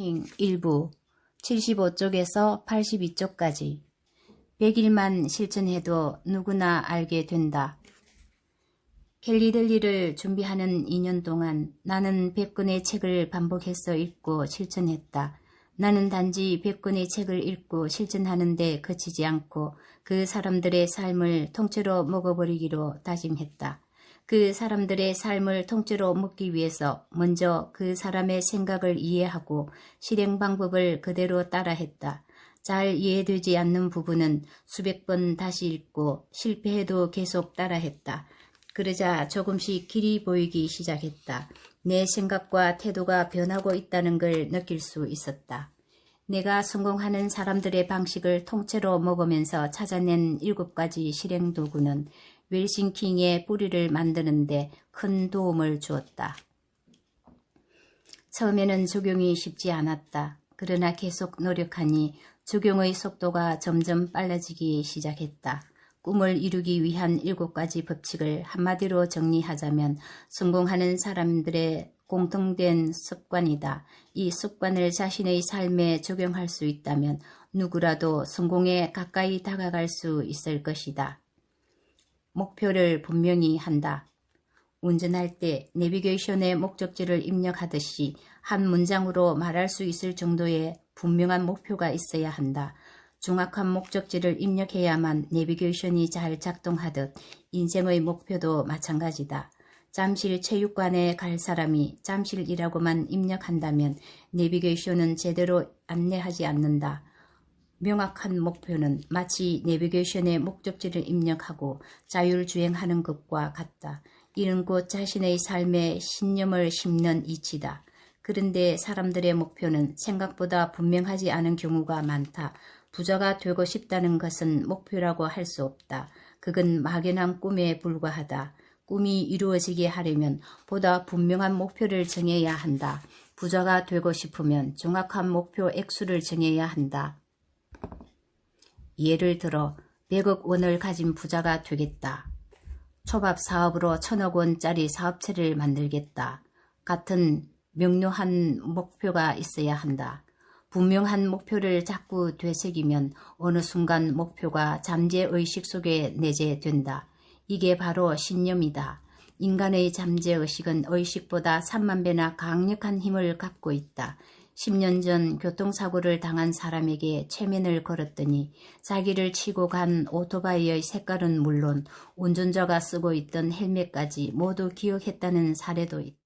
웰싱킹 일부 75쪽에서 82쪽까지 100일만 실천해도 누구나 알게 된다. 켈리들리를 준비하는 2년 동안 나는 100권의 책을 반복해서 읽고 실천했다. 나는 단지 100권의 책을 읽고 실천하는데 그치지 않고 그 사람들의 삶을 통째로 먹어버리기로 다짐했다. 그 사람들의 삶을 통째로 먹기 위해서 먼저 그 사람의 생각을 이해하고 실행 방법을 그대로 따라했다. 잘 이해되지 않는 부분은 수백 번 다시 읽고 실패해도 계속 따라했다. 그러자 조금씩 길이 보이기 시작했다. 내 생각과 태도가 변하고 있다는 걸 느낄 수 있었다. 내가 성공하는 사람들의 방식을 통째로 먹으면서 찾아낸 일곱 가지 실행 도구는 웰싱킹의 뿌리를 만드는데 큰 도움을 주었다. 처음에는 적용이 쉽지 않았다. 그러나 계속 노력하니 적용의 속도가 점점 빨라지기 시작했다. 꿈을 이루기 위한 일곱 가지 법칙을 한마디로 정리하자면 성공하는 사람들의 공통된 습관이다. 이 습관을 자신의 삶에 적용할 수 있다면 누구라도 성공에 가까이 다가갈 수 있을 것이다. 목표를 분명히 한다. 운전할 때 내비게이션의 목적지를 입력하듯이 한 문장으로 말할 수 있을 정도의 분명한 목표가 있어야 한다. 정확한 목적지를 입력해야만 내비게이션이 잘 작동하듯 인생의 목표도 마찬가지다. 잠실 체육관에 갈 사람이 잠실이라고만 입력한다면 내비게이션은 제대로 안내하지 않는다. 명확한 목표는 마치 내비게이션의 목적지를 입력하고 자율주행하는 것과 같다. 이는 곧 자신의 삶에 신념을 심는 이치다. 그런데 사람들의 목표는 생각보다 분명하지 않은 경우가 많다. 부자가 되고 싶다는 것은 목표라고 할 수 없다. 그건 막연한 꿈에 불과하다. 꿈이 이루어지게 하려면 보다 분명한 목표를 정해야 한다. 부자가 되고 싶으면 정확한 목표 액수를 정해야 한다. 예를 들어 100억 원을 가진 부자가 되겠다. 초밥 사업으로 천억 원짜리 사업체를 만들겠다. 같은 명료한 목표가 있어야 한다. 분명한 목표를 자꾸 되새기면 어느 순간 목표가 잠재의식 속에 내재된다. 이게 바로 신념이다. 인간의 잠재의식은 의식보다 3만 배나 강력한 힘을 갖고 있다. 10년 전 교통사고를 당한 사람에게 최면을 걸었더니 자기를 치고 간 오토바이의 색깔은 물론 운전자가 쓰고 있던 헬멧까지 모두 기억했다는 사례도 있다.